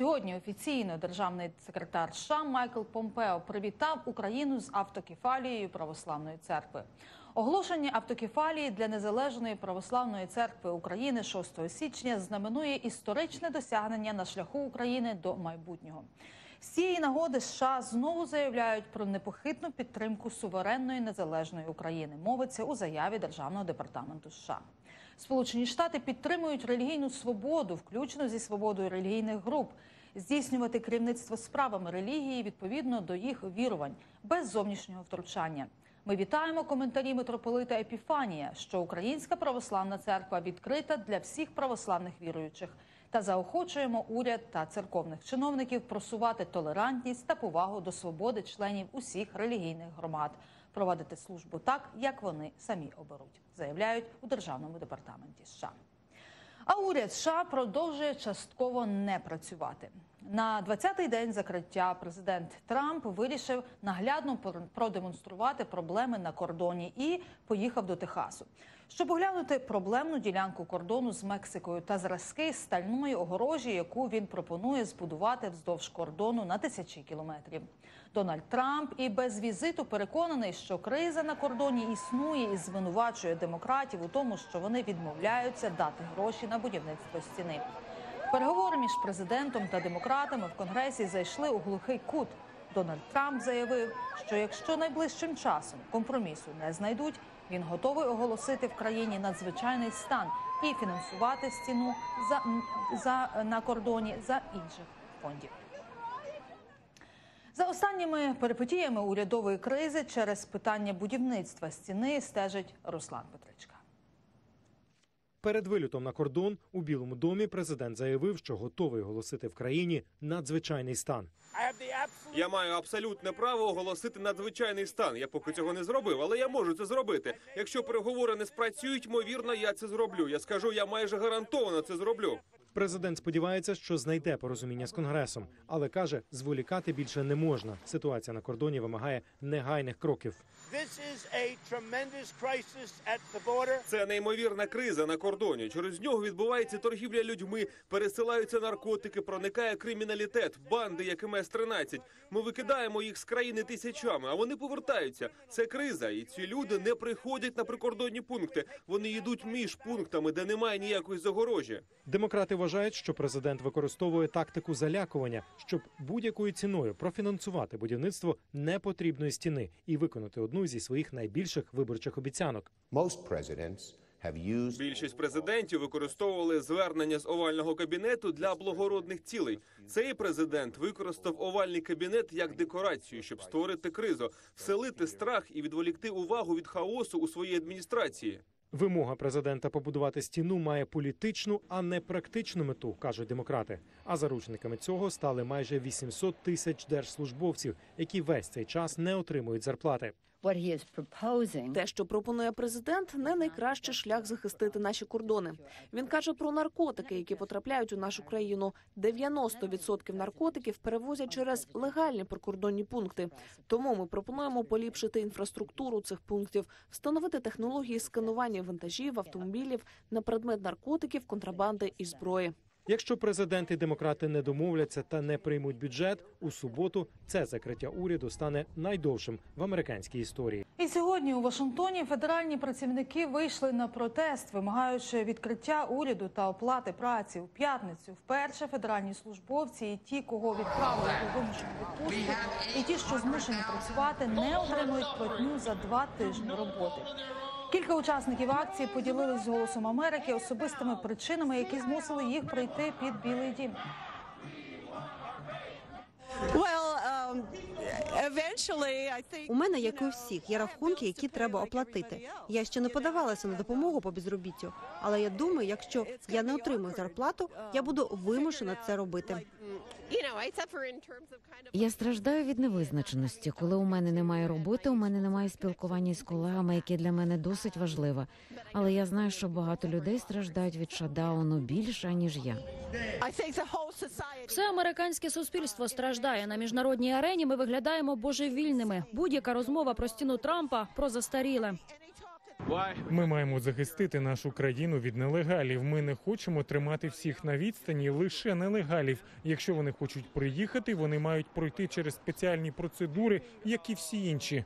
Сьогодні офіційно державний секретар США Майкл Помпео привітав Україну з автокефалією православної церкви. Оголошення автокефалії для незалежної православної церкви України 6 січня знаменує історичне досягнення на шляху України до майбутнього. З цієї нагоди США знову заявляють про непохитну підтримку суверенної незалежної України. Мовиться у заяві Державного департаменту США. Сполучені Штати підтримують релігійну свободу, включно зі свободою релігійних груп, здійснювати керівництво справами релігії відповідно до їх вірувань без зовнішнього втручання. Ми вітаємо коментарі митрополита Епіфанія, що Українська православна церква відкрита для всіх православних віруючих та заохочуємо уряд та церковних чиновників просувати толерантність та повагу до свободи членів усіх релігійних громад, проводити службу так, як вони самі оберуть, заявляють у державному департаменті США. А уряд США продовжує частково не працювати. На 20-й день закриття президент Трамп вирішив наглядно продемонструвати проблеми на кордоні і поїхав до Техасу, щоб оглянути проблемну ділянку кордону з Мексикою та зразки стальної огорожі, яку він пропонує збудувати вздовж кордону на тисячі кілометрів. Дональд Трамп і без візиту переконаний, що криза на кордоні існує і звинувачує демократів у тому, що вони відмовляються дати гроші на будівництво стіни. Переговори між президентом та демократами в конгресі зайшли у глухий кут. Дональд Трамп заявив, що якщо найближчим часом компромісу не знайдуть, він готовий оголосити в країні надзвичайний стан і фінансувати стіну за, за на кордоні за інших фондів. Останніми перипетіями урядової кризи через питання будівництва стіни стежить Руслан Петричка. Перед вилітом на кордон у Білому домі президент заявив, що готовий оголосити в країні надзвичайний стан. Я маю абсолютне право оголосити надзвичайний стан. Я поки цього не зробив, але я можу це зробити. Якщо переговори не спрацюють, ймовірно, я це зроблю. Я скажу, я майже гарантовано це зроблю. Президент сподівається, що знайде порозуміння з конгресом, але каже, зволікати більше не можна. Ситуація на кордоні вимагає негайних кроків. Це неймовірна криза на кордоні. Через нього відбувається торгівля людьми, пересилаються наркотики, проникає криміналітет, банди, як МС-13. Ми викидаємо їх з країни тисячами, а вони повертаються. Це криза, і ці люди не приходять на прикордонні пункти. Вони йдуть між пунктами, де немає ніякої загорожі. Демократи вважають, що президент використовує тактику залякування, щоб будь-якою ціною профінансувати будівництво непотрібної стіни і виконати одну зі своїх найбільших виборчих обіцянок. Більшість президентів використовували звернення з овального кабінету для благородних цілей. Цей президент використав овальний кабінет як декорацію, щоб створити кризу, вселити страх і відволікти увагу від хаосу у своїй адміністрації. Вимога президента побудувати стіну має політичну, а не практичну мету, кажуть демократи. А заручниками цього стали майже 800 тисяч держслужбовців, які весь цей час не отримують зарплати. Те, що пропонує президент, не найкращий шлях захистити наші кордони. Він каже про наркотики, які потрапляють у нашу країну. 90% наркотиків перевозять через легальні прикордонні пункти. Тому ми пропонуємо поліпшити інфраструктуру цих пунктів, встановити технології сканування вантажів, автомобілів на предмет наркотиків, контрабанди і зброї. Якщо президент і демократи не домовляться та не приймуть бюджет у суботу, це закриття уряду стане найдовшим в американській історії. І сьогодні у Вашингтоні федеральні працівники вийшли на протест, вимагаючи відкриття уряду та оплати праці у п'ятницю. Вперше федеральні службовці і ті, кого відправили у вимушену відпустку, і ті, що змушені працювати, не отримують платню за два тижні роботи. Кілька учасників акції поділились з голосом Америки особистими причинами, які змусили їх прийти під Білий Дім. У мене, як і у всіх, є рахунки, які треба оплатити. Я ще не подавалася на допомогу по безробіттю, але я думаю, якщо я не отримую зарплату, я буду вимушена це робити. Я страждаю від невизначеності. Коли у мене немає роботи, у мене немає спілкування з колегами, яке для мене досить важливе. Але я знаю, що багато людей страждають від шатдауну більше ніж я. Все американське суспільство страждає на міжнародній арені. Ми виглядаємо божевільними. Будь-яка розмова про стіну Трампа про застаріле. Ми маємо захистити нашу країну від нелегалів. Ми не хочемо тримати всіх на відстані лише нелегалів. Якщо вони хочуть приїхати, вони мають пройти через спеціальні процедури, як і всі інші.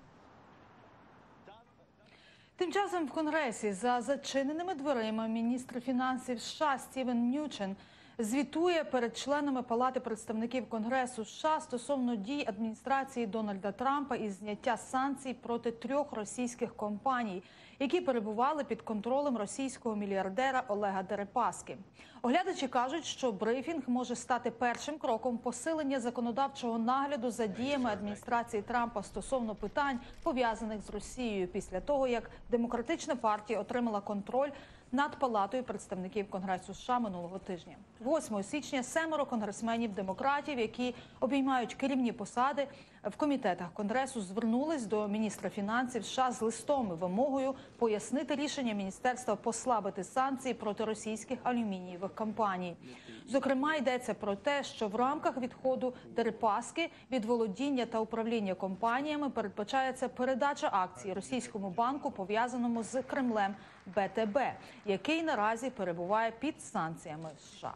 Тим часом в Конгресі за зачиненими дверима міністр фінансів США Стівен Нючен звітує перед членами Палати представників Конгресу США стосовно дій адміністрації Дональда Трампа із зняття санкцій проти трьох російських компаній, які перебували під контролем російського мільярдера Олега Дерипаски. Оглядачі кажуть, що брифінг може стати першим кроком посилення законодавчого нагляду за діями адміністрації Трампа стосовно питань пов'язаних з Росією після того, як демократична партія отримала контроль над палатою представників Конгресу США минулого тижня. 8 січня семеро конгресменів демократів, які обіймають керівні посади в комітетах Конгресу, звернулись до міністра фінансів США з листом і вимогою пояснити рішення міністерства послабити санкції проти російських алюмінієвих компаній. Зокрема, йдеться про те, що в рамках відходу Дерипаски від володіння та управління компаніями передбачається передача акцій російському банку, пов'язаному з Кремлем БТБ, який наразі перебуває під санкціями США.